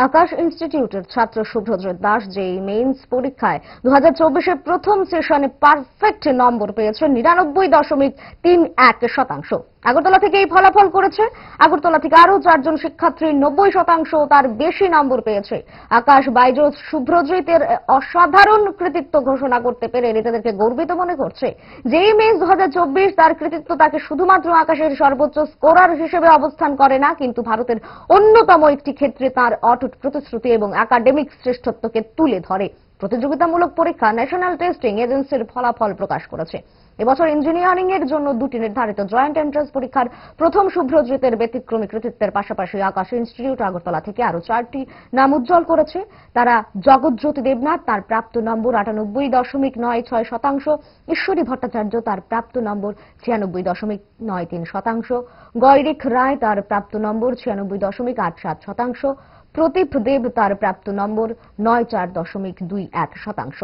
আকাশ ইনস্টিটিউটের ছাত্র শুভ্রদ্র দাস যেই মেইনস পরীক্ষায় দু হাজার প্রথম সেশনে পারফেক্ট নম্বর পেয়েছে নিরানব্বই দশমিক তিন এক শতাংশ। আগরতলা থেকে এই ফলাফল করেছে। আগরতলা থেকে আরও চারজন শিক্ষার্থী নব্বই শতাংশ তার বেশি নম্বর পেয়েছে। আকাশ বাইজোস শুভ্রজিতের অসাধারণ কৃতিত্ব ঘোষণা করতে পেরে নিজেদেরকে গর্বিত মনে করছে। যেই মেইনস দু তার কৃতিত্ব তাকে শুধুমাত্র আকাশের সর্বোচ্চ স্কোরার হিসেবে অবস্থান করে না, কিন্তু ভারতের অন্যতম একটি ক্ষেত্রে তার অটুট প্রতিশ্রুতি এবং একাডেমিক শ্রেষ্ঠত্বকে তুলে ধরে। প্রতিযোগিতামূলক পরীক্ষা ন্যাশনাল টেস্টিং এজেন্সির ফলাফল প্রকাশ করেছে। এবছর ইঞ্জিনিয়ারিং এর জন্য দুটি নির্ধারিত জয়েন্ট এন্ট্রান্স পরীক্ষার প্রথম শুভ্রজিতের ব্যতিক্রমী কৃতিত্বের পাশাপাশি আকাশ ইনস্টিটিউট আগরতলা থেকে আরও চারটি নাম উজ্জ্বল করেছে। তারা জগৎজ্যোতি দেবনাথ, তার প্রাপ্ত নম্বর আটানব্বই দশমিক নয় ছয় শতাংশ। ঈশ্বরী ভট্টাচার্য, তার প্রাপ্ত নম্বর ছিয়ানব্বই দশমিক নয় তিন শতাংশ। গৈরিক রায়, তার প্রাপ্ত নম্বর ছিয়ানব্বই দশমিক আট সাত শতাংশ। প্রদীপ দেব তার প্রাপ্ত নম্বর নয় চার দশমিক দুই এক শতাংশ।